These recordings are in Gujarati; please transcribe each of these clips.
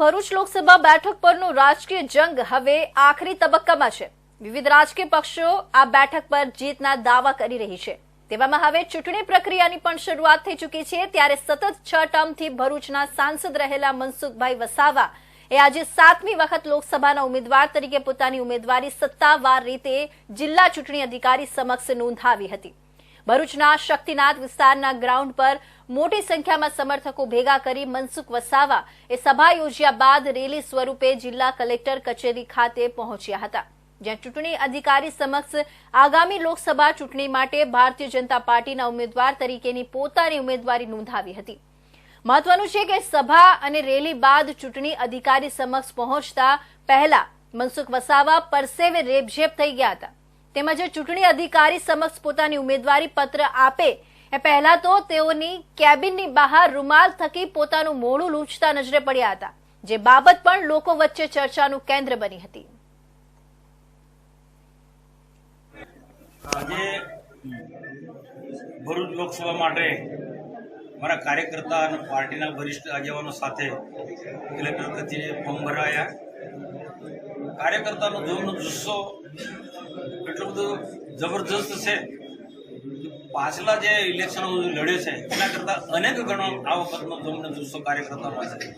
ભરૂચ લોકસભા બેઠક પરનો રાજકીય જંગ હવે આખરી તબક્કામાં છે. વિવિધ રાજકીય પક્ષો આ બેઠક પર જીતના દાવા કરી રહી છે. તેવામાં હવે ચૂંટણી પ્રક્રિયાની પણ શરૂઆત થઈ ચૂકી છે. ત્યારે સતત છ ટર્મથી ભરૂચના સાંસદ રહેલા મનસુખભાઈ વસાવા એ આજે સાતમી વખત લોકસભાના ઉમેદવાર તરીકે પોતાની ઉમેદવારી સત્તાવાર રીતે જિલ્લા ચૂંટણી અધિકારી સમક્ષ નોંધાવી હતી. ભરૂચના શક્તિનાથ વિસ્તારના ગ્રાઉન્ડ પર મોટી સંખ્યામાં સમર્થકો ભેગા કરી મનસુખ વસાવા એ સભા યોજ્યા બાદ રેલી સ્વરૂપે જિલ્લા કલેક્ટર કચેરી ખાતે પહોંચ્યા હતા, જ્યાં ચૂંટણી અધિકારી સમક્ષ આગામી લોકસભા ચૂંટણી માટે ભારતીય જનતા પાર્ટીના ઉમેદવાર તરીકેની પોતાની ઉમેદવારી નોંધાવી હતી. મહત્વનું છે કે સભા અને રેલી બાદ ચૂંટણી અધિકારી સમક્ષ પહોંચતા પહેલા મનસુખ વસાવા પરસેવે રેબઝેબ થઈ ગયા હતા. તેમજ ચૂંટણી અધિકારી સમક્ષ પોતાની ઉમેદવારી પત્ર આપે. એ પહેલા તો તેઓની કેબિનની બહાર રૂમાલ થકી પોતાનું મોડું લૂંછતા નજરે પડ્યા હતા, જે બાબત પણ લોકો વચ્ચે ચર્ચાનું કેન્દ્ર બની હતી. આજે ભરૂચ લોકસભા માટે મારા કાર્યકર્તા અને પાર્ટીના વરિષ્ઠ આગેવાનો સાથે કલેક્ટર કચેરીએ ફોર્મ ભરાયા. કાર્યકર્તાનો જોમનો જુસ્સો એટલો બધો જબરજસ્ત છે પાછલા જે ઇલેક્શનો લડ્યો છે, એના કરતાં અનેક ગણો આ વખતનો જોમનો જુસ્સો કાર્યકર્તામાં છે.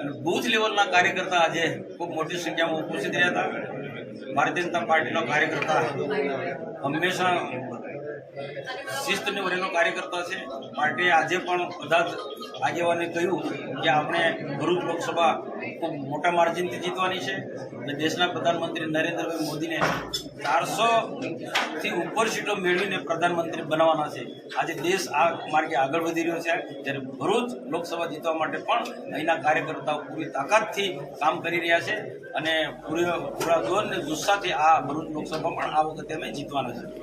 અને બૂથ લેવલના કાર્યકર્તા આજે ખૂબ મોટી સંખ્યામાં ઉપસ્થિત રહ્યા હતા. ભારતીય જનતા પાર્ટીનો કાર્યકર્તા હંમેશા શિસ્તને વરેલો કાર્યકર્તા છે. માટે આજે પણ બધા જ આગેવાને કહ્યું કે આપણે ભરૂચ લોકસભા ખૂબ મોટા માર્જિનથી જીતવાની છે અને દેશના પ્રધાનમંત્રી નરેન્દ્રભાઈ મોદીને ચારસોથી ઉપર સીટો મેળવીને પ્રધાનમંત્રી બનાવવાના છે. આજે દેશ આ માર્ગે આગળ વધી રહ્યો છે. ત્યારે ભરૂચ લોકસભા જીતવા માટે પણ અહીંના કાર્યકર્તાઓ પૂરી તાકાતથી કામ કરી રહ્યા છે અને પૂરા પૂરા જોર અને જુસ્સાથી આ ભરૂચ લોકસભા પણ આ વખતે અમે જીતવાના છે.